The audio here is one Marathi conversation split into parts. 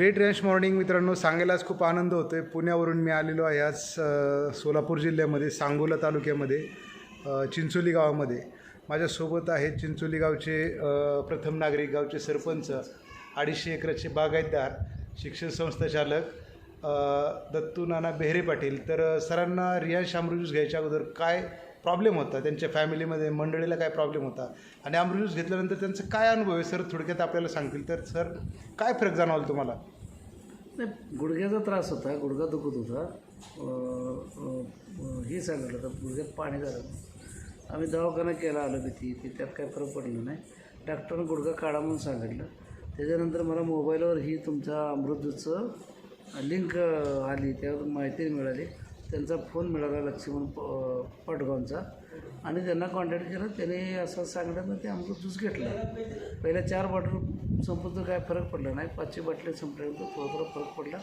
ग्रेट रॅश मॉर्निंग मित्रांनो सांगायलाच खूप आनंद होतो आहे पुण्यावरून मी आलेलो आहे आज सोलापूर जिल्ह्यामध्ये सांगोला तालुक्यामध्ये चिंचोली गावामध्ये. माझ्यासोबत आहेत चिंचोली गावचे प्रथम नागरिक गावचे सरपंच अडीचशे एकराचे बागायतदार शिक्षण संस्था चालक दत्तू नाना बेहरे पाटील. तर सरांना रियांश अमृत घ्यायच्या अगोदर काय प्रॉब्लेम होता. त्यांच्या फॅमिलीमध्ये मंडळीला काय प्रॉब्लेम होता? आणि अमृत घेतल्यानंतर त्यांचा काय अनुभव आहे? सर थोडक्यात आपल्याला सांगतील. तर सर काय फरक जाणवला तुम्हाला? नाही गुडघ्याचा त्रास होता. गुडघा दुखत होता. हे सांगितलं होतं. गुडघ्यात पाणी झालं. आम्ही दवाखाना केला आलो भीती. ते त्यात काय फरक पडलं नाही. डॉक्टरनं गुडघा काढा म्हणून सांगितलं. त्याच्यानंतर मला मोबाईलवर ही तुमच्या अमृतचं लिंक आली. त्यावर माहिती मिळाली. त्यांचा फोन मिळाला लक्ष्मण प पटगावचा आणि त्यांना कॉन्टॅक्ट केला त्याने असं सांगितलं तर ते अमृत ज्यूस घेतलं. पहिल्या चार बॉटल संपून तर काय फरक पडला नाही. पाचशे बाटले संपल्यानंतर थोडा थोडा फरक पडला.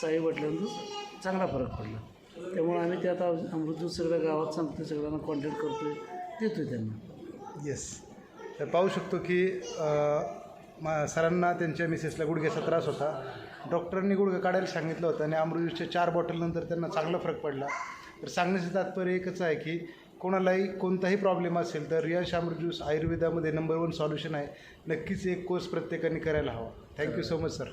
साई बाटल्यानंतर चांगला फरक पडला. त्यामुळे आम्ही ते आता अमृत ज्यूस सगळ्या गावात सांगतो सगळ्यांना कॉन्टॅक्ट करतो आहे देतो आहे त्यांना. येस तर पाहू शकतो की मा सरांना त्यांच्या मिसेसला गुडघ्याचा त्रास होता. डॉक्टरांनी गुडघा काढायला सांगितलं होतं आणि अमृतच्या चार बॉटलनंतर त्यांना चांगला फरक पडला. तर सांगण्याचं तात्पर्य एकच आहे की कोणालाही कोणताही प्रॉब्लेम असेल तर रिया शामर ज्यूस आयुर्वेदामध्ये नंबर वन सॉल्युशन आहे. नक्कीच एक कोर्स प्रत्येकाने करायला हवा. Thank you so much sir